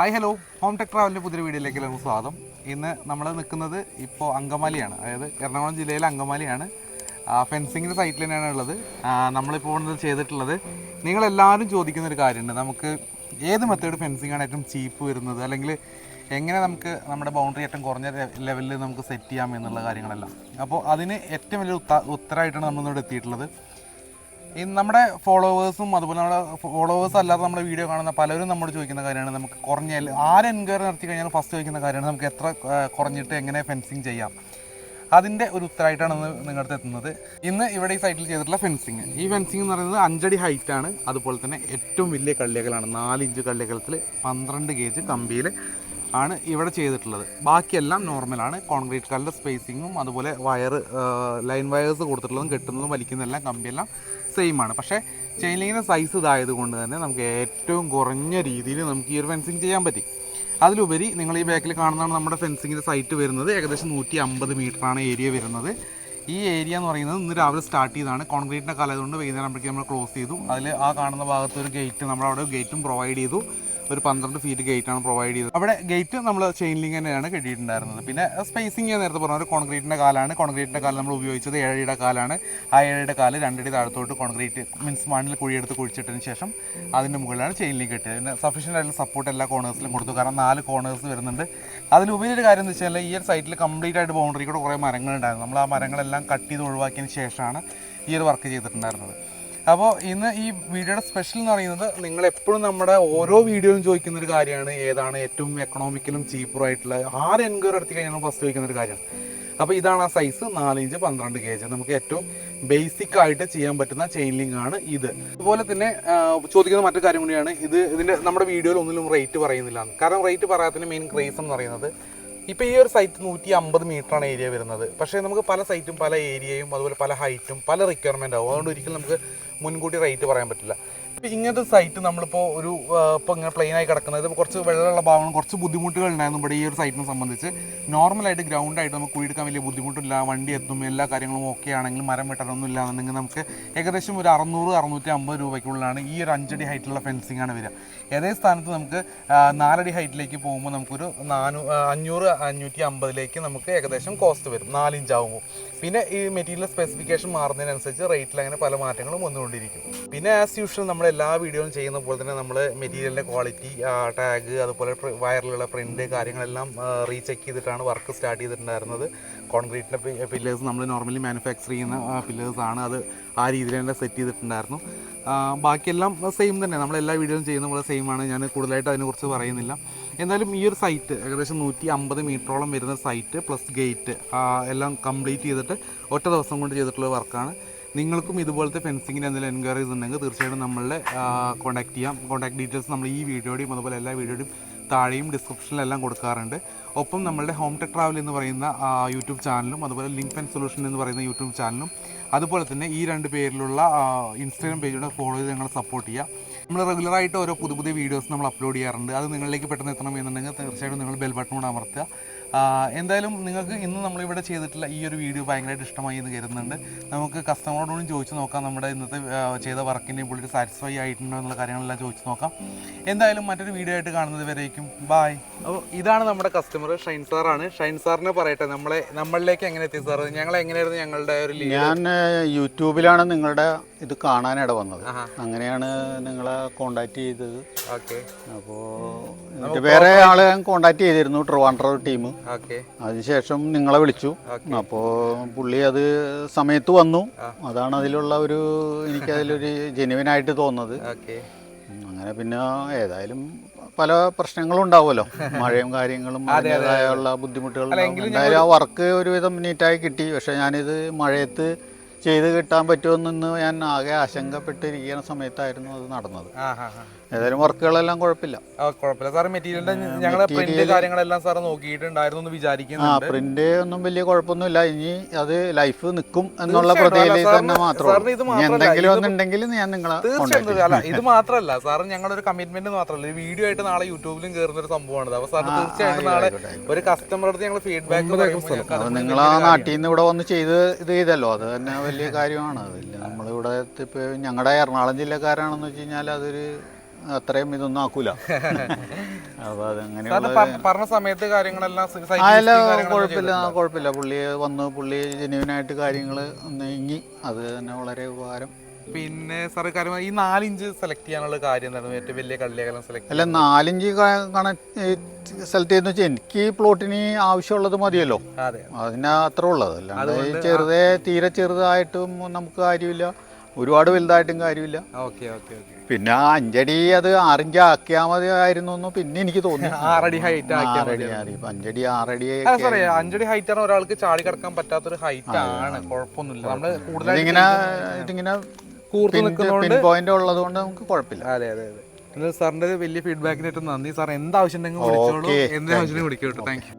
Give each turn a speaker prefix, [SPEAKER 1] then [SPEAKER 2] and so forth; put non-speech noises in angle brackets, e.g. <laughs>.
[SPEAKER 1] Hi hello home tech ട്രാവലിന്റെ പുതിയ വീഡിയോയിലേക്ക് എല്ലാവർക്കും സ്വാഗതം. ഇന്ന് നമ്മൾ നിൽക്കുന്നത് ഇപ്പോൾ അങ്കമാലിയാണ്. അതായത് എറണാകുളം ജില്ലയിലെ അങ്കമാലിയാണ്. ഫെൻസിങ്ങിന്റെ സൈറ്റിൽ തന്നെയാണ് ഉള്ളത്. നമ്മളിപ്പോൾ ചെയ്തിട്ടുള്ളത് നിങ്ങളെല്ലാവരും ചോദിക്കുന്ന ഒരു കാര്യമുണ്ട്. നമുക്ക് ഏത് മെത്തേഡ് ഫെൻസിങ് ആണ് ഏറ്റവും ചീപ്പ് വരുന്നത്? അല്ലെങ്കിൽ എങ്ങനെ നമുക്ക് നമ്മുടെ ബൗണ്ടറി ഏറ്റവും കുറഞ്ഞ ലെവലിൽ നമുക്ക് സെറ്റ് ചെയ്യാം എന്നുള്ള കാര്യങ്ങളെല്ലാം. അപ്പോൾ അതിന് ഏറ്റവും വലിയ ഉത്ത ഉത്തരമായിട്ടാണ് നമ്മളിവിടെ എത്തിയിട്ടുള്ളത്. ഈ നമ്മുടെ ഫോളോവേഴ്സും അതുപോലെ നമ്മുടെ ഫോളോവേഴ്സ് അല്ലാതെ നമ്മുടെ വീഡിയോ കാണുന്ന പലരും നമ്മോട് ചോദിക്കുന്ന കാര്യമാണ്. നമുക്ക് കുറഞ്ഞ ആര് എൻക്വയറി നടത്തി കഴിഞ്ഞാൽ ഫസ്റ്റ് ചോദിക്കുന്ന കാര്യമാണ്. നമുക്ക് എത്ര കുറഞ്ഞിട്ട് എങ്ങനെ ഫെൻസിങ് ചെയ്യാം? അതിന്റെ ഒരു ഉത്തരമായിട്ടാണ് നിങ്ങളുടെ എത്തുന്നത്. ഇന്ന് ഇവിടെ ഈ സൈറ്റിൽ ചെയ്തിട്ടുള്ള ഫെൻസിങ് ഈ ഫെൻസിങ് എന്ന് പറയുന്നത് അഞ്ചടി ഹൈറ്റ് ആണ്. അതുപോലെ തന്നെ ഏറ്റവും വലിയ കള്ളിയകലാണ് നാല് ഇഞ്ച് പന്ത്രണ്ട് ഗേജ് കമ്പിയിൽ ആണ് ഇവിടെ ചെയ്തിട്ടുള്ളത്. ബാക്കിയെല്ലാം നോർമലാണ് കോൺക്രീറ്റ് കല്ലിന്റെ സ്പേസിങ്ങും അതുപോലെ വയർ ലൈൻ വയേഴ്സ് കൊടുത്തിട്ടുള്ളതും കെട്ടുന്നതും വലിക്കുന്നതെല്ലാം കമ്പിയെല്ലാം സെയിം ആണ്. പക്ഷേ ചെയിൻ ലിങ്ങിന്റെ സൈസ് ഇതായത് കൊണ്ട് തന്നെ നമുക്ക് ഏറ്റവും കുറഞ്ഞ രീതിയിൽ നമുക്ക് ഈ ഒരു ഫെൻസിങ് ചെയ്യാൻ പറ്റി. അതിലുപരി നിങ്ങൾ ഈ ബാക്കിൽ കാണുന്നതാണ് നമ്മുടെ ഫെൻസിങ്ങിന്റെ സൈറ്റ് വരുന്നത്. ഏകദേശം നൂറ്റി അമ്പത് മീറ്ററാണ് ഏരിയ വരുന്നത്. ഈ ഏരിയ എന്ന് പറയുന്നത് ഇന്ന് രാവിലെ സ്റ്റാർട്ട് ചെയ്തതാണ്. കോൺക്രീറ്റിന്റെ കലതുകൊണ്ട് വൈകുന്നേരം ആകുമ്പോഴേക്കും നമ്മൾ ക്ലോസ് ചെയ്തു. അതിൽ ആ കാണുന്ന ഭാഗത്ത് ഒരു ഗേറ്റ് നമ്മൾ അവിടെ ഗേറ്റും പ്രൊവൈഡ് ചെയ്തു. ഒരു പന്ത്രണ്ട് ഫീറ്റ് ഗേറ്റ് ആണ് പ്രൊവൈഡ് ചെയ്തത്. അവിടെ ഗേറ്റ് നമ്മൾ ചെയിൻ ലിങ്ക് തന്നെയാണ് കെട്ടിയിട്ടുണ്ടായിരുന്നത്. പിന്നെ സ്പേസിംഗ് നേരത്തെ പറഞ്ഞ ഒരു കോൺക്രീറ്റിന്റെ കാലാണ്. കോൺക്രീറ്റിന്റെ കാലം നമ്മൾ ഉപയോഗിച്ചത് ഏഴയുടെ കാലാണ്. ആ ഏഴയുടെ കാൽ രണ്ടടി താഴത്തോട്ട് കോൺക്രീറ്റ് മീൻസ് മണ്ണിൽ കുഴിയെടുത്ത് കുഴിച്ചിട്ടതിന് ശേഷം അതിന്റെ മുകളിലാണ് ചെയിൻ ലിങ്ക് കെട്ടിയത്. പിന്നെ സഫീഷ്യന്റ് ആയിട്ടുള്ള സപ്പോർട്ട് എല്ലാ കോർണേഴ്സിലും കൊടുത്തു. കാരണം നാല് കോർണേഴ്സ് വരുന്നുണ്ട്. അതിലുപരി ഒരു കാര്യം എന്ന് വെച്ചാൽ ഈ ഒരു സൈറ്റിൽ കംപ്ലീറ്റ് ആയിട്ട് ബൗണ്ടറി കൂടെ കുറേ മരങ്ങളുണ്ടായിരുന്നു. നമ്മൾ ആ മരങ്ങളെല്ലാം കട്ട് ചെയ്ത് ഒഴിവാക്കിയതിന് ശേഷമാണ് ഈ ഒരു വർക്ക് ചെയ്തിട്ടുണ്ടായിരുന്നത്. അപ്പോൾ ഇന്ന് ഈ വീഡിയോയുടെ സ്പെഷ്യൽ എന്ന് പറയുന്നത് നിങ്ങൾ എപ്പോഴും നമ്മുടെ ഓരോ വീഡിയോയും ചോദിക്കുന്ന ഒരു കാര്യമാണ്. ഏതാണ് ഏറ്റവും എക്കണോമിക്കലും ചീപ്പറും ആയിട്ടുള്ള ആറ് എൻക്വയറി എടുത്തി കഴിഞ്ഞാൽ ഫസ്റ്റ് ചോദിക്കുന്ന ഒരു കാര്യമാണ്. അപ്പോൾ ഇതാണ് ആ സൈസ് നാല് ഇഞ്ച് പന്ത്രണ്ട് കെ ജി നമുക്ക് ഏറ്റവും ബേസിക് ആയിട്ട് ചെയ്യാൻ പറ്റുന്ന ചെയിൻ ലിങ്ക് ആണ് ഇത്. അതുപോലെ തന്നെ ചോദിക്കുന്ന മറ്റു കാര്യം കൂടിയാണ്. ഇത് ഇതിന്റെ നമ്മുടെ വീഡിയോയിൽ ഒന്നിലും റേറ്റ് പറയുന്നില്ല. കാരണം റേറ്റ് പറയാത്തതിന് മെയിൻ ക്രേസ് എന്ന് പറയുന്നത് ഇപ്പോൾ ഈ ഒരു സൈറ്റ് നൂറ്റി അമ്പത് ആണ് ഏരിയ വരുന്നത്. പക്ഷേ നമുക്ക് പല സൈറ്റും പല ഏരിയയും അതുപോലെ പല ഹൈറ്റും പല റിക്വയർമെന്റ് ആവും. അതുകൊണ്ട് ഒരിക്കലും നമുക്ക് മുൻകൂട്ടി റേറ്റ് പറയാൻ പറ്റില്ല. ഇങ്ങനത്തെ സൈറ്റ് നമ്മളിപ്പോൾ ഒരു ഇപ്പോൾ ഇങ്ങനെ പ്ലെയിൻ ആയി കിടക്കുന്നത്. കുറച്ച് വെള്ളമുള്ള ഭാഗങ്ങളും കുറച്ച് ബുദ്ധിമുട്ടുകൾ ഉണ്ടായിരുന്നു ഇവിടെ ഈ ഒരു സൈറ്റിനെ സംബന്ധിച്ച്. നോർമലായിട്ട് ഗ്രൗണ്ടായിട്ട് നമുക്ക് കുഴിയെടുക്കാൻ വലിയ ബുദ്ധിമുട്ടില്ല. വണ്ടി എത്തും എല്ലാ കാര്യങ്ങളും ഓക്കെ ആണെങ്കിലും മരം വെട്ടാനൊന്നും ഇല്ല എന്നുണ്ടെങ്കിൽ നമുക്ക് ഏകദേശം ഒരു അറുന്നൂറ് അറുന്നൂറ്റി അമ്പത് രൂപയ്ക്കുള്ളിലാണ് ഈ ഒരു അഞ്ചടി ഹൈറ്റുള്ള ഫെൻസിങ് ആണ് വരിക. ഏതേ സ്ഥാനത്ത് നമുക്ക് നാലടി ഹൈറ്റിലേക്ക് പോകുമ്പോൾ നമുക്കൊരു നാനൂ അഞ്ഞൂറ് അഞ്ഞൂറ്റി അമ്പതിലേക്ക് നമുക്ക് ഏകദേശം കോസ്റ്റ് വരും. നാലിഞ്ചാവുമ്പോൾ. പിന്നെ ഈ മെറ്റീരിയൽ സ്പെസിഫിക്കേഷൻ മാറുന്നതിനനുസരിച്ച് റേറ്റിൽ അങ്ങനെ പല മാറ്റങ്ങളും വന്നുകൊണ്ടിരിക്കും. പിന്നെ ആസ് യൂഷ്വൽ നമ്മൾ എല്ലാ വീഡിയോയും ചെയ്യുന്ന പോലെ തന്നെ നമ്മൾ മെറ്റീരിയലിന്റെ ക്വാളിറ്റി ടാഗ് അതുപോലെ വയറിലുള്ള പ്രിന്റ് കാര്യങ്ങളെല്ലാം റീചെക്ക് ചെയ്തിട്ടാണ് വർക്ക് സ്റ്റാർട്ട് ചെയ്തിട്ടുണ്ടായിരുന്നത്. കോൺക്രീറ്റിന്റെ പില്ലേഴ്സ് നമ്മൾ നോർമലി മാനുഫാക്ചർ ചെയ്യുന്ന പില്ലേഴ്സാണ് അത് ആ രീതിയിൽ തന്നെ സെറ്റ് ചെയ്തിട്ടുണ്ടായിരുന്നു. ബാക്കിയെല്ലാം സെയിം തന്നെ. നമ്മൾ എല്ലാ വീഡിയോയും ചെയ്യുന്ന പോലെ സെയിം ആണ്. ഞാൻ കൂടുതലായിട്ട് അതിനെക്കുറിച്ച് പറയുന്നില്ല. എന്തായാലും ഈ ഒരു സൈറ്റ് ഏകദേശം നൂറ്റി അമ്പത് മീറ്ററോളം വരുന്ന സൈറ്റ് പ്ലസ് ഗേറ്റ് എല്ലാം കംപ്ലീറ്റ് ചെയ്തിട്ട് ഒറ്റ ദിവസം കൊണ്ട് ചെയ്തിട്ടുള്ള വർക്കാണ് നിങ്ങൾക്കും ഇതുപോലത്തെ ഫെൻസിങ്ങിന് എന്തെങ്കിലും എൻക്വയറീസ് ഉണ്ടെങ്കിൽ തീർച്ചയായിട്ടും നമ്മളെ കോൺടാക്ട് ചെയ്യാം. കോൺടാക്ട് ഡീറ്റെയിൽസ് നമ്മൾ ഈ വീഡിയോയുടെയും അതുപോലെ എല്ലാ വീഡിയോയുടെയും താഴെയും ഡിസ്ക്രിപ്ഷനിലെല്ലാം കൊടുക്കാറുണ്ട്. ഒപ്പം നമ്മളുടെ ഹോം ടെക് ട്രാവൽ എന്ന് പറയുന്ന യൂട്യൂബ് ചാനലും അതുപോലെ ലിങ്ക് ആൻഡ് സൊല്യൂഷൻ എന്ന് പറയുന്ന യൂട്യൂബ് ചാനലും അതുപോലെ തന്നെ ഈ രണ്ട് പേരിലുള്ള ഇൻസ്റ്റാഗ്രാം പേജുകൂടെ ഫോളോ ചെയ്ത് ഞങ്ങളെ സപ്പോർട്ട് ചെയ്യുക. നമ്മൾ റെഗുലറായിട്ട് ഓരോ പുതിയ പുതിയ വീഡിയോസ് നമ്മൾ അപ്ലോഡ് ചെയ്യാറുണ്ട്. അത് നിങ്ങളിലേക്ക് പെട്ടെന്ന് എത്തണം എന്നുണ്ടെങ്കിൽ തീർച്ചയായിട്ടും നിങ്ങൾ ബെൽ ബട്ടൺ കൂടെ അമർത്തുക. എന്തായാലും നിങ്ങൾക്ക് ഇന്ന് നമ്മളിവിടെ ചെയ്തിട്ടുള്ള ഈ ഒരു വീഡിയോ ഭയങ്കരമായിട്ട് ഇഷ്ടമായി എന്ന് കരുതുന്നുണ്ട്. നമുക്ക് കസ്റ്റമറോടുകൂടി ചോദിച്ചു നോക്കാം നമ്മുടെ ഇന്നത്തെ ചെയ്ത വർക്കിന്റെ പുള്ളിക്ക് സാറ്റിസ്ഫൈ ആയിട്ടുണ്ടോ എന്നുള്ള കാര്യങ്ങളെല്ലാം ചോദിച്ചു നോക്കാം. എന്തായാലും മറ്റൊരു വീഡിയോ ആയിട്ട് കാണുന്നത് വരേക്കും. ബായ് അപ്പോൾ ഇതാണ് നമ്മുടെ കസ്റ്റമർ ഷൈൻ സാറാണ് ഷൈൻ സാറിനെ പറയട്ടെ നമ്മളെ നമ്മളിലേക്ക് എങ്ങനെ എത്തി സാർ ഞങ്ങൾ എങ്ങനെയായിരുന്നു ഞങ്ങളുടെ ഒരു
[SPEAKER 2] ഞാൻ യൂട്യൂബിലാണ് നിങ്ങളുടെ ഇത് കാണാനിട വന്നത്. അങ്ങനെയാണ് നിങ്ങളെ കോണ്ടാക്ട് ചെയ്തത്.
[SPEAKER 1] അപ്പോ
[SPEAKER 2] അപ്പോൾ എന്നിട്ട് വേറെ ആളെ കോണ്ടാക്ട് ചെയ്തിരുന്നു ട്രിവാൻഡ്രോ ടീം അതിനുശേഷം നിങ്ങളെ വിളിച്ചു. അപ്പോൾ പുള്ളി അത് സമയത്ത് വന്നു. അതാണ് അതിലുള്ള ഒരു എനിക്കതിലൊരു ജെനുവിനായിട്ട് തോന്നുന്നത്. അങ്ങനെ പിന്നെ ഏതായാലും പല പ്രശ്നങ്ങളും ഉണ്ടാവുമല്ലോ. <laughs> മഴയും കാര്യങ്ങളും അതിന്റെതായുള്ള ബുദ്ധിമുട്ടുകളും. എന്തായാലും ആ വർക്ക് ഒരുവിധം നീറ്റായി കിട്ടി. പക്ഷെ ഞാനിത് മഴയത്ത് ചെയ്ത് കിട്ടാൻ പറ്റുമെന്ന് ഞാൻ ആകെ ആശങ്കപ്പെട്ടിരിക്കുന്ന സമയത്തായിരുന്നു അത് നടന്നത്.
[SPEAKER 1] ആ
[SPEAKER 2] ഏതായാലും വർക്കുകളെല്ലാം കുഴപ്പമില്ല.
[SPEAKER 1] ആ കുഴപ്പമില്ല. സാറ് മെറ്റീരിയലിന്റെ ഞങ്ങളെ പ്രിന്റ് കാര്യങ്ങളെല്ലാം സാറ് നോക്കിയിട്ടുണ്ടായിരുന്നു എന്ന്
[SPEAKER 2] ആ
[SPEAKER 1] വിചാരിക്കുന്നുണ്ട്
[SPEAKER 2] പ്രിന്റ് ഒന്നും വലിയ കുഴപ്പമൊന്നുമില്ല. ഇനി അത് ലൈഫ് നിൽക്കും എന്നുള്ള. പ്രതീക്ഷയിൽ തന്നെ മാത്രമേ എന്തെങ്കിലും ഒന്നുണ്ടെങ്കിൽ ഞാൻ നിങ്ങളെ
[SPEAKER 1] അല്ല ഇത് മാത്രമല്ല. സാറ് ഞങ്ങളൊരു കമ്മിറ്റ്മെന്റ് മാത്രമല്ല. വീഡിയോ ആയിട്ട് നാളെ യൂട്യൂബിലും കയറുന്ന ഒരു സംഭവമാണ് അപ്പൊ സാറിന് തീർച്ചയായിട്ടും നാളെ ഒരു കസ്റ്റമറുടെ അടുത്ത് ഞങ്ങൾ ഫീഡ്ബാക്ക്
[SPEAKER 2] നിങ്ങൾ ആ നാട്ടിൽ നിന്ന് ഇവിടെ വന്ന് ചെയ്ത് ഇത് ചെയ്തല്ലോ. അത് തന്നെ <laughs> വലിയ കാര്യമാണ്. അതില്ല നമ്മളിവിടെ ഇപ്പോൾ ഞങ്ങളുടെ എറണാകുളം ജില്ലക്കാരാണെന്ന് വെച്ച് കഴിഞ്ഞാൽ അതൊരു അത്രയും ഇതൊന്നും ആക്കൂല. <laughs>
[SPEAKER 1] അപ്പൊ അതങ്ങനെ പറഞ്ഞ സമയത്ത് കാര്യങ്ങളെല്ലാം
[SPEAKER 2] കുഴപ്പമില്ല കുഴപ്പമില്ല. പുള്ളി വന്ന് പുള്ളി ജെന്യൂനായിട്ട് കാര്യങ്ങൾ നീങ്ങി. അത് തന്നെ വളരെ ഉപകാരം.
[SPEAKER 1] പിന്നെ സാറ് കാര്യം ഈ നാലിഞ്ച് സെലക്ട് ചെയ്യാനുള്ള കാര്യം എന്താണ് ഏറ്റവും വലിയ കള്ളിയകലം സെലക്ട്
[SPEAKER 2] അല്ല നാലിഞ്ച് കണക്ട് സെലക്ട് ചെയ്യുന്ന വെച്ചാൽ എനിക്ക് ഈ പ്ലോട്ടിന് ആവശ്യമുള്ളത് മതിയല്ലോ.
[SPEAKER 1] അതെ.
[SPEAKER 2] അതിന് അത്ര ഉള്ളത്. അല്ലാണ്ട് ഈ ചെറുതേ തീരെ ചെറുതായിട്ടും നമുക്ക് കാര്യമില്ല. ഒരുപാട് വലുതായിട്ടും കാര്യമില്ല.
[SPEAKER 1] ഓക്കെ ഓക്കെ ഓക്കെ
[SPEAKER 2] പിന്നെ അഞ്ചടി അത് ആറിഞ്ച് ആക്കിയാൽ മതി ആയിരുന്നു എന്ന് പിന്നെ എനിക്ക് തോന്നി. <laughs>
[SPEAKER 1] ആറടി ഹൈറ്റ്
[SPEAKER 2] ആറടി ആറി അഞ്ചടി ആറടി
[SPEAKER 1] സാറേ അഞ്ചടി ഹൈറ്റ് ആണ് ഒരാൾക്ക് ചാടി കിടക്കാൻ പറ്റാത്തൊരു ഹൈറ്റ് ആണ്. കുഴപ്പമൊന്നുമില്ല. നമ്മൾ കൂടുതലിങ്ങനെ
[SPEAKER 2] ഇതിങ്ങനെ ഇതിങ്ങനെ
[SPEAKER 1] കൂർത്ത് നിൽക്കുന്നതുകൊണ്ട്
[SPEAKER 2] പോയിന്റ് ഉള്ളതുകൊണ്ട് നമുക്ക് കുഴപ്പമില്ല.
[SPEAKER 1] അതെ അതെ അതെ. സാറിന്റെ വലിയ ഫീഡ്ബാക്കിനായിട്ട് നന്ദി. സാർ എന്താവശ്യം ഉണ്ടെങ്കിൽ വിളിച്ചോളൂ. എന്താവശ്യം വിളിക്കോട്ടോ താങ്ക് യു